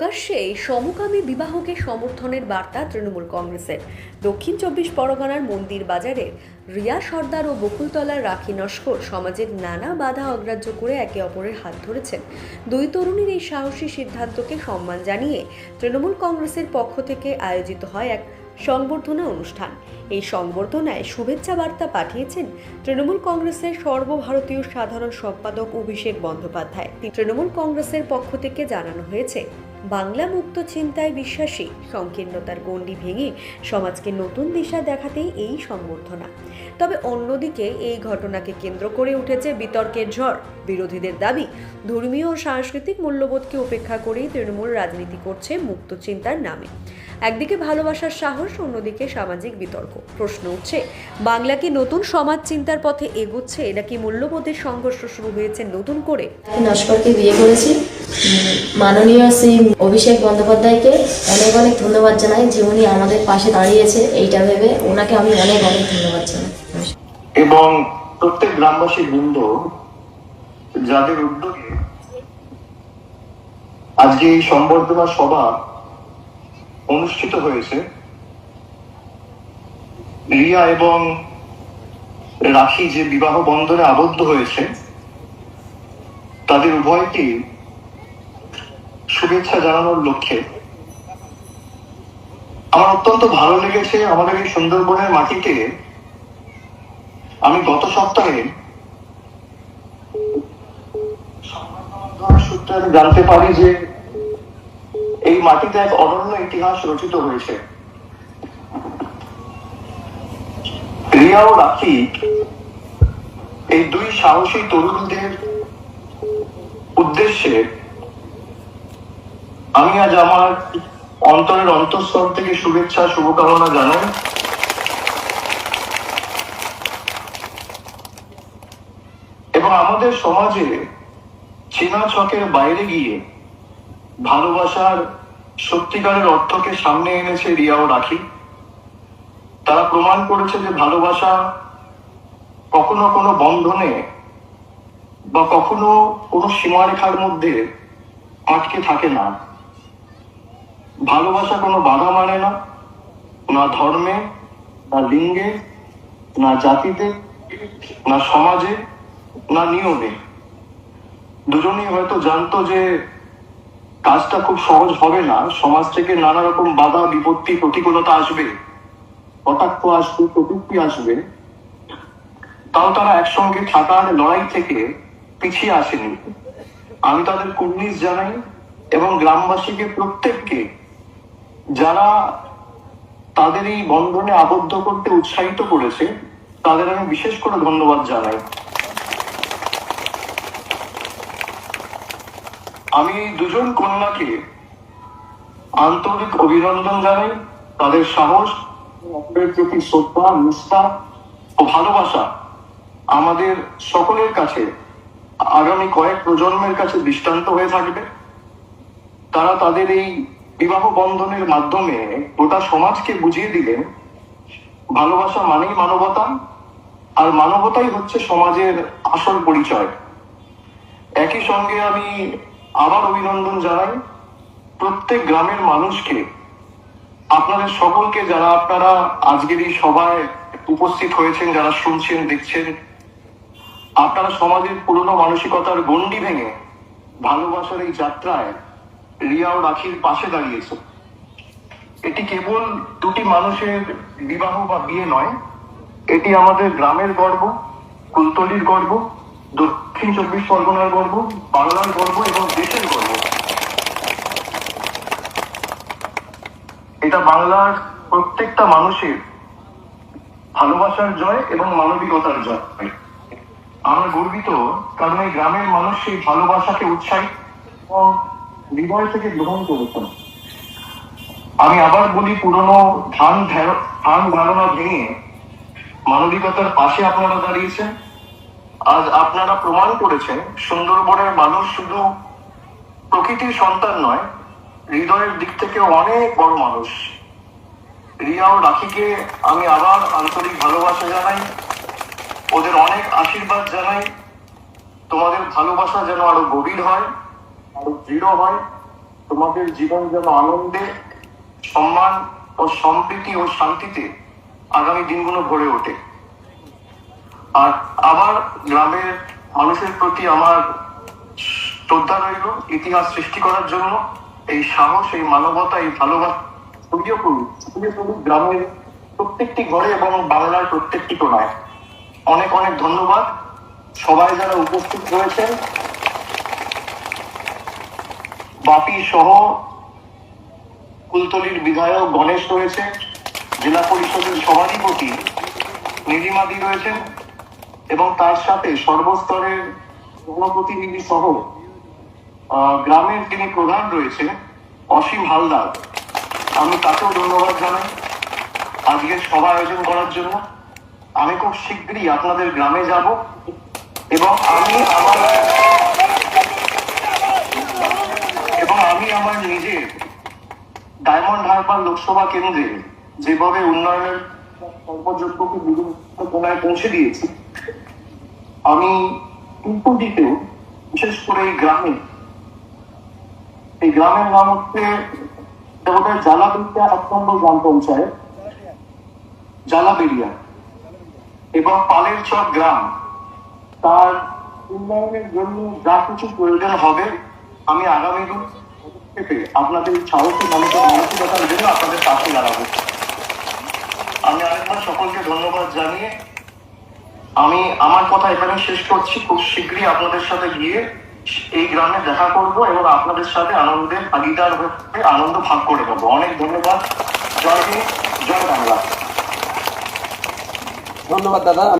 প্রকাশ্যে সমকামী বিবাহকে সমর্থনের বার্তা তৃণমূল কংগ্রেসের। দক্ষিণ চব্বিশ পরগনার মন্দির বাজারে রিয়া সর্দার ও বকুলতলার রাখি নস্কর সমাজের নানা বাধা অগ্রাহ্য করে একে অপরের হাত ধরেছেন। দুই তরুণীর এই সাহসী সিদ্ধান্তকে সম্মান জানিয়ে তৃণমূল কংগ্রেসের পক্ষ থেকে আয়োজিত হয় এক সংবর্ধনা অনুষ্ঠান। এই সংবর্ধনায় শুভেচ্ছা বার্তা পাঠিয়েছেন তৃণমূল কংগ্রেসের সর্বভারতীয় সাধারণ সম্পাদক অভিষেক বন্দ্যোপাধ্যায়। তৃণমূল কংগ্রেসের পক্ষ থেকে জানানো হয়েছে বাংলা মুক্ত চিন্তায় বিশ্বাসী, সংকীর্ণতার গণ্ডি ভেঙে সমাজকে নতুন দিশা দেখাতেই এই সংবর্ধনা। তবে অন্যদিকে এই ঘটনাকে কেন্দ্র করে উঠেছে বিতর্কের ঝড়। বিরোধীদের দাবি, ধর্মীয় ও সাংস্কৃতিক মূল্যবোধকে উপেক্ষা করেই তৃণমূল রাজনীতি করছে মুক্ত চিন্তার নামে। একদিকে ভালোবাসার সাহস, অন্যদিকে সামাজিক বিতর্ক। প্রশ্ন উঠছে, বাংলা কি নতুন সমাজ চিন্তার পথে এগোচ্ছে? নাকি মূল্যবোধের সংঘর্ষ শুরু হয়েছে নতুন করে? নস্করকে বিয়ে করেছি। মাননীয় শ্রী অভিষেক বন্দ্যোপাধ্যায়কে অনেক অনেক ধন্যবাদ জানাই। যে উনি আমাদের পাশে দাঁড়িয়েছে, এইটা ভেবে ওনাকে আমি অনেক অনেক ধন্যবাদ জানাই। এবং প্রত্যেক গ্রামবাসী বৃন্দ যাদের উদ্যোগে আজকে এই সম্বর্ধনা সভা অনুষ্ঠিত হয়েছে, রিয়া এবং রাখি যে বিবাহ বন্ধনে আবদ্ধ হয়েছে, তাদের উভয়কে শুভেচ্ছা জানানোর লক্ষ্যে। আমার অত্যন্ত ভালো লেগেছে আমাদের এই সুন্দরবনের মাটিতে। আমি গত সপ্তাহে সূত্রে জানতে পারি যে এই মাটিতে এক অনন্য ইতিহাস রচিত হয়েছে। রিয়া ও রাখি এই দুই সাহসী তরুণদের উদ্দেশ্যে আমি আজ আমার অন্তরের অন্তঃস্থল থেকে শুভেচ্ছা, শুভকামনা জানাই। এবং আমাদের সমাজে চেনা ছকের বাইরে গিয়ে ভালোবাসার সত্যিকারের অর্থকে সামনে এনেছে রিয়া ও রাখি। তারা প্রমাণ করেছে যে ভালোবাসা কখনো কোনো বন্ধনে বা কখনো কোনো সীমারেখার মধ্যে আটকে থাকে না। ভালোবাসা কোনো বাধা মানে না। না ধর্মে, না লিঙ্গে, না জাতিতে, না সমাজে, না নিয়মে। দুজনেই হয়তো জানতো যে কাজটা খুব সহজ হবে না। সমাজ থেকে নানা রকম বাধা, বিপত্তি, প্রতিকূলতা আসবে। কটাক্ষ আসবে, প্রযুক্তি আসবে। তাও তারা একসঙ্গে থাকার লড়াই থেকে পিছিয়ে আসেনি। আমি তাদের কুর্নিশ জানাই এবং গ্রামবাসীকে প্রত্যেককে যারা তাদের এই বন্ধনে আবদ্ধ করতে উৎসাহিত করেছে, তাদের আমি বিশেষ করে ধন্যবাদ জানাই। আমি দুজন কন্যাকে আন্তরিক অভিনন্দন জানাই। তাদের সাহস প্রতি শ্রদ্ধা, নিষ্ঠা ও ভালোবাসা আমাদের সকলের কাছে আগামী কয়েক প্রজন্মের কাছে দৃষ্টান্ত হয়ে থাকবে। তারা তাদের এই বিবাহ বন্ধনের মাধ্যমে গোটা সমাজকে বুঝিয়ে দিলেন, ভালোবাসা মানেই মানবতা, আর মানবতাই হচ্ছে সমাজের আসল পরিচয়। একই সঙ্গে আমি আবার অভিনন্দন জানাই প্রত্যেক গ্রামের মানুষকে, আপনাদের সকলকে যারা আপনারা আজকের এই সভায় উপস্থিত হয়েছেন, যারা শুনছেন, দেখছেন, আপনারা সমাজের পুরনো মানসিকতার গণ্ডি ভেঙে ভালোবাসার এই যাত্রায় রিয়া ও রাখির পাশে দাঁড়িয়েছে। এটি কেবল দুটি মানুষের বিবাহ বা বিয়ে নয়, এটি আমাদের গ্রামের গর্ব, কুলতলির গর্ব, দক্ষিণ চব্বিশ পরগনার গর্ব, বাংলার গর্ব এবং দেশের গর্ব। এটা বাংলার প্রত্যেকটা মানুষের ভালোবাসার জয় এবং মানবিকতার জয়। আমরা গর্বিত কারণ এই গ্রামের মানুষ সেই ভালোবাসাকে উৎসাহিত এবং হৃদয় থেকে গ্রহণ করেছেন আমি আবার বলি, পুরনো ধান ধান ধারণা ভেঙে মানবিকতার পাশে আপনারা দাঁড়িয়েছেন। আজ আপনারা প্রমাণ করেছেন, সুন্দরবনের মানুষ শুধু প্রকৃতির সন্তান নয়, হৃদয়ের দিক থেকে অনেক বড় মানুষ। রিয়া ও রাখিকে আমি আবার আন্তরিক ভালোবাসা জানাই, ওদের অনেক আশীর্বাদ জানাই। তোমাদের ভালোবাসা যেন আরও গভীর হয়। দৃঢ় হয়। তোমাদের জীবন যেন আনন্দে, সম্মান ও সম্প্রীতি ও শান্তিতে আগামী দিনগুলো ভরে ওঠে। আর আবার গ্রামের মানুষের প্রতি আমার শ্রদ্ধা রইল, ইতিহাস সৃষ্টি করার জন্য। এই সাহস, এই মানবতা, এই ভালোবাসা ছড়িয়ে পড়ুক গ্রামের প্রত্যেকটি ঘরে এবং বাংলার প্রত্যেকটি কোনায়। অনেক অনেক ধন্যবাদ। সবাই যারা উপস্থিত হয়েছেন বাপি সহ কুলতলির বিধায়ক গণেশ রয়েছে, জেলা পরিষদের সভাধিপতি নীলিমাদি রয়েছেন, এবং তার সাথে সর্বস্তরের জনপ্রতিনিধি সহ গ্রামের যিনি প্রধান রয়েছে, অসীম হালদার। আমি তাকেও ধন্যবাদ জানাই। আজকে সভা আয়োজন করার জন্য। আমি খুব শীঘ্রই আপনাদের গ্রামে যাব, এবং আমি আমার এবং আমি আমার নিজের ডায়মন্ড হারবার লোকসভা কেন্দ্রে যেভাবে উন্নয়নের কর্মযোগ্যকে বিভিন্ন পৌঁছে দিয়েছি, আমি টুকুডিতেও বিশেষ করে এই গ্রামে, এই গ্রামের নাম হচ্ছে বোধহয় জালাবেরিয়া এক গ্রাম পঞ্চায়েত জালাবেরিয়া এবং পালের চক গ্রাম। তার উন্নয়নের জন্য যা কিছু প্রয়োজন হবে, আমি আগামী দিন পদক্ষেপে আপনাদের সাহসী মানুষের মানসিকতার জন্য আপনাদের পাশে দাঁড়াবো। আমি আরেকবার সকলকে ধন্যবাদ জানিয়ে আমি আমার কথা এখানে শেষ করছি। খুব শীঘ্রই আপনাদের সাথে গিয়ে এই গ্রামে দেখা করব এবং আপনাদের সাথে আনন্দের ভাগিদার হয়ে আনন্দ ভাগ করে দেবো অনেক ধন্যবাদ। জয় জয় বাংলা। ধন্যবাদ দাদা।